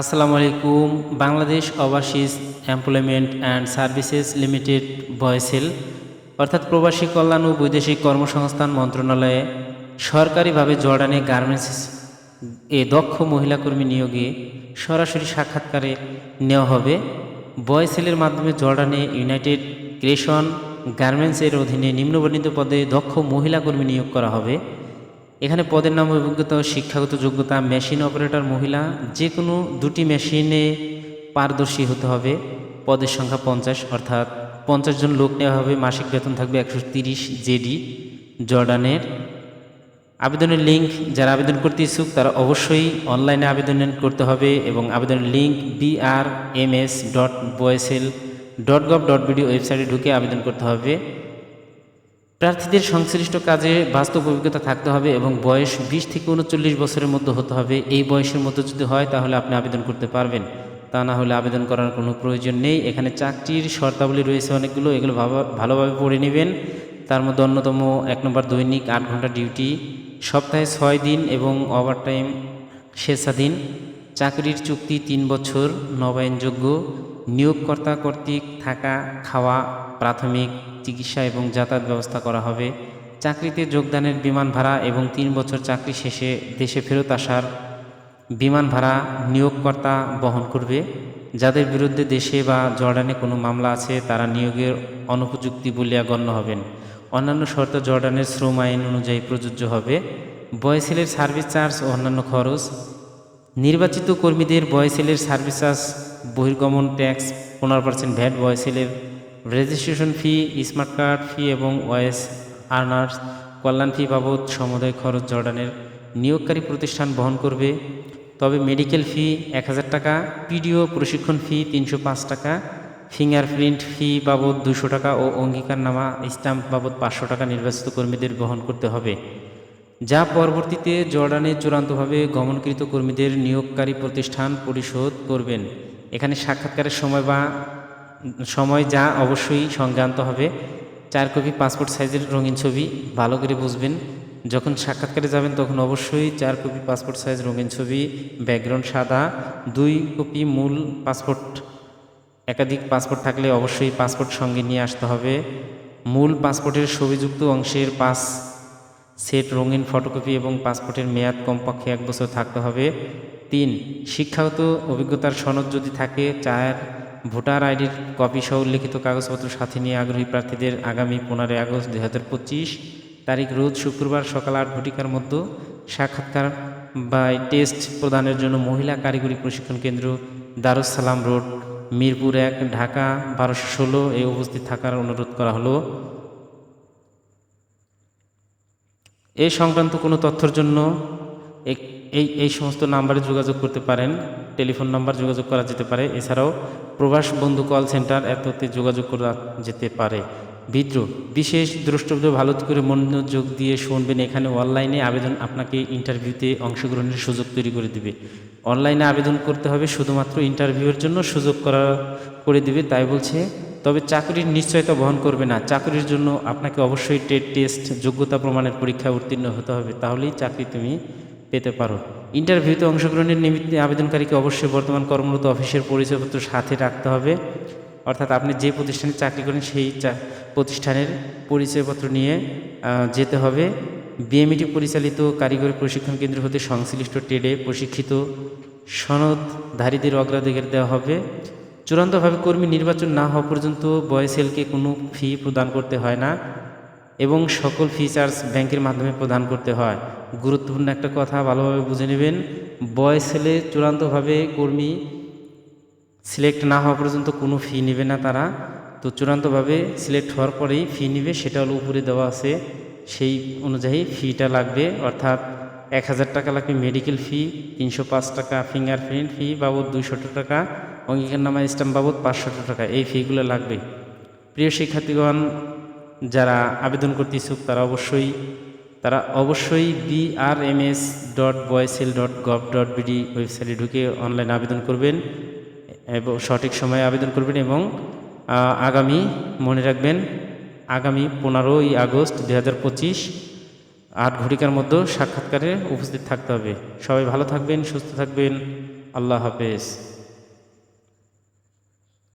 আসসালামু আলাইকুম Bangladesh overseas employment and services limited BOESL অর্থাৎ প্রবাসী কল্যাণ ও বৈদেশিক কর্মসংস্থান মন্ত্রণালয়ে সরকারিভাবে জর্ডানে গার্মেন্টস এ দক্ষ মহিলা কর্মী নিয়োগে সরাসরি সাক্ষাৎকারে নেওয়া হবে। বয়সেলের মাধ্যমে জর্ডানে ইউনাইটেড ক্রেশন গার্মেন্টসের অধীনে নিম্নবর্ণিত পদে দক্ষ মহিলা কর্মী নিয়োগ করা হবে। এখানে পদের নাম অভিজ্ঞতা শিক্ষাগত যোগ্যতা মেশিন অপারেটর মহিলা যে কোনো দুটি মেশিনে পারদর্শী হতে হবে। পদের সংখ্যা পঞ্চাশ, অর্থাৎ পঞ্চাশ জন লোক নেওয়া হবে। মাসিক বেতন থাকবে একশো তিরিশ জেডি। জর্ডানের আবেদনের লিঙ্ক যারা আবেদন করতে ইচ্ছুক, তারা অবশ্যই অনলাইনে আবেদন করতে হবে এবং আবেদনের link BR M S dot BOESL dot gov dot BD ওয়েবসাইটে ঢুকে আবেদন করতে হবে। প্রার্থীদের সংশ্লিষ্ট কাজে বাস্তব অভিজ্ঞতা থাকতে হবে এবং বয়স বিশ থেকে উনচল্লিশ বছরের মধ্যে হতে হবে। এই বয়সের মধ্যে যদি হয়, তাহলে আপনি আবেদন করতে পারবেন। তা না হলে আবেদন করার কোনো প্রয়োজন নেই। এখানে চাকরির শর্তাবলী রয়েছে অনেকগুলো। এগুলো ভাবা- ভালোভাবে পড়ে নেবেন। তার মধ্যে অন্যতম এক নম্বর দৈনিক আট ঘণ্টা ডিউটি, সপ্তাহে ছয় দিন এবং ওভারটাইম স্বেচ্ছাধীন। চাকরির চুক্তি তিন বছর, নবায়নযোগ্য। নিয়োগকর্তা কর্তৃক থাকা, খাওয়া, প্রাথমিক চিকিৎসা এবং যাতায়াত ব্যবস্থা করা হবে। চাকরিতে যোগদানের বিমান ভাড়া এবং তিন বছর চাকরি শেষে দেশে ফেরত আসার বিমান ভাড়া নিয়োগকর্তা বহন করবে। যাদের বিরুদ্ধে দেশে বা জর্ডানে কোনো মামলা আছে, তারা নিয়োগের অনুপযুক্তি বলিয়া গণ্য হবেন। অন্যান্য শর্ত জর্ডানের শ্রম আইন অনুযায়ী প্রযোজ্য হবে। বয়সেলের সার্ভিস চার্জ ও অন্যান্য খরচ নির্বাচিত কর্মীদের বয়সেলের সার্ভিস চার্জ বহির্গমন ট্যাক্স পনেরো percent VAT বয়সেলের registration fee smart card fee এবং ওয়েস আর্নার্স কল্যাণ ফি বাবদ সমুদায় খরচ জর্ডানের নিয়োগকারী প্রতিষ্ঠান বহন করবে। তবে মেডিকেল ফি এক হাজার টাকা পিডিও প্রশিক্ষণ ফি তিনশো পাঁচ টাকা ফিঙ্গারপ্রিন্ট ফি বাবদ দুশো টাকা ও অঙ্গীকারনামা স্ট্যাম্প বাবদ পাঁচশো টাকা নির্বাচিত কর্মীদের বহন করতে হবে। যা পরবর্তীতে জর্ডানে চূড়ান্তভাবে গমনকৃত কর্মীদের নিয়োগকারী প্রতিষ্ঠান পরিশোধ করবেন। এখানে সাক্ষাৎকারের সময় বা, সময় যা অবশ্যই সঙ্গে আনতে হবে। চার কপি পাসপোর্ট সাইজের রঙিন ছবি ভালো করে বুঝবেন। যখন সাক্ষাৎকারে যাবেন তখন অবশ্যই চার কপি পাসপোর্ট সাইজ রঙিন ছবি, ব্যাকগ্রাউন্ড সাদা, দুই কপি মূল পাসপোর্ট, একাধিক পাসপোর্ট থাকলে অবশ্যই পাসপোর্ট সঙ্গে নিয়ে আসতে হবে। মূল পাসপোর্টের ছবিযুক্ত অংশের পাস সেট, রঙিন ফটোকপি এবং পাসপোর্টের মেয়াদ কমপক্ষে এক বছর থাকতে হবে। তিন, শিক্ষাগত অভিজ্ঞতার সনদ যদি থাকে, চার, ভোটার আইডির কপি সহ উল্লিখিত কাগজপত্র সাথে নিয়ে আগ্রহী প্রার্থীদের আগামী পনেরোই আগস্ট দুই হাজার পঁচিশ তারিখ রোজ শুক্রবার সকাল আট ঘটিকার মধ্যে সাক্ষাৎকার বা টেস্ট প্রদানের জন্য মহিলা কারিগরি প্রশিক্ষণ কেন্দ্র দারুস সালাম রোড, মিরপুর এক, ঢাকা বারোশো ষোলো এ উপস্থিত থাকার অনুরোধ করা হলো। এই সংক্রান্ত কোনো তথ্যের জন্য এই এই সমস্ত নাম্বারে যোগাযোগ করতে পারেন। টেলিফোন নাম্বার যোগাযোগ করা যেতে পারে। এছাড়াও প্রবাস বন্ধু কল সেন্টার এততে যোগাযোগ করা যেতে পারে। বিদ্রোহ বিশেষ দ্রষ্টব্য ভালো করে মনোযোগ দিয়ে শুনবেন। এখানে অনলাইনে আবেদন আপনাকে ইন্টারভিউতে অংশগ্রহণের সুযোগ তৈরি করে দেবে। অনলাইনে আবেদন করতে হবে শুধুমাত্র ইন্টারভিউয়ের জন্য সুযোগ করা, করে দিবে। তাই বলছে তবে চাকরির নিশ্চয়তা বহন করবে না। চাকরির জন্য আপনাকে অবশ্যই টেট টেস্ট, যোগ্যতা প্রমাণের পরীক্ষায় উত্তীর্ণ হতে হবে। তাহলেই চাকরি তুমি পেতে পারো। ইন্টারভিউতে অংশগ্রহণের নিমিত্তে আবেদনকারীকে অবশ্যই বর্তমান কর্মরত অফিসের পরিচয়পত্র সাথে রাখতে হবে। অর্থাৎ আপনি যে প্রতিষ্ঠানে চাকরি করেন, সেই প্রতিষ্ঠানের পরিচয়পত্র নিয়ে যেতে হবে। বিএমইটি পরিচালিত কারিগরি প্রশিক্ষণ কেন্দ্র হতে সংশ্লিষ্ট ট্রেডে প্রশিক্ষিত সনদধারীদের অগ্রাধিকার দেওয়া হবে। চূড়ান্তভাবে কর্মী নির্বাচন না হওয়া পর্যন্ত বয়সেলকে কোনো ফি প্রদান করতে হয় না এবং সকল ফিচার্স ব্যাংকের মাধ্যমে প্রদান করতে হয়। গুরুত্বপূর্ণ একটা কথা, ভালোভাবে বুঝে নেবেন। বয়সেলে চূড়ান্তভাবে কর্মী সিলেক্ট না হওয়া পর্যন্ত কোনো ফি নেবে না তারা। তো চূড়ান্তভাবে সিলেক্ট হওয়ার পরেই ফি নেবে, সেটা হলো উপরে দেওয়া আছে। সেই অনুযায়ী ফিটা লাগবে, অর্থাৎ এক হাজার টাকা লাগবে মেডিকেল ফি তিনশো পাঁচ টাকা ফিঙ্গারপ্রিন্ট ফি বাবদ দুইশো টাকা অঙ্গীকারনামা স্ট্যাম্প বাবদ পাঁচশো টাকা, এই ফিগুলো লাগবে। প্রিয় শিক্ষার্থীগণ, যারা আবেদন করতে ইচ্ছুক, তারা অবশ্যই তারা অবশ্যই BRMS dot BOESL dot gov dot BD ওয়েবসাইটে ঢুকে অনলাইন আবেদন করবেন, এবং সঠিক সময়ে আবেদন করবেন এবং আগামী, মনে রাখবেন, আগামী পনেরোই আগস্ট দু হাজার পঁচিশ আট ঘটিকার মধ্যে সাক্ষাৎকারে উপস্থিত থাকতে হবে। সবাই ভালো থাকবেন সুস্থ থাকবেন। আল্লাহ হাফেজ।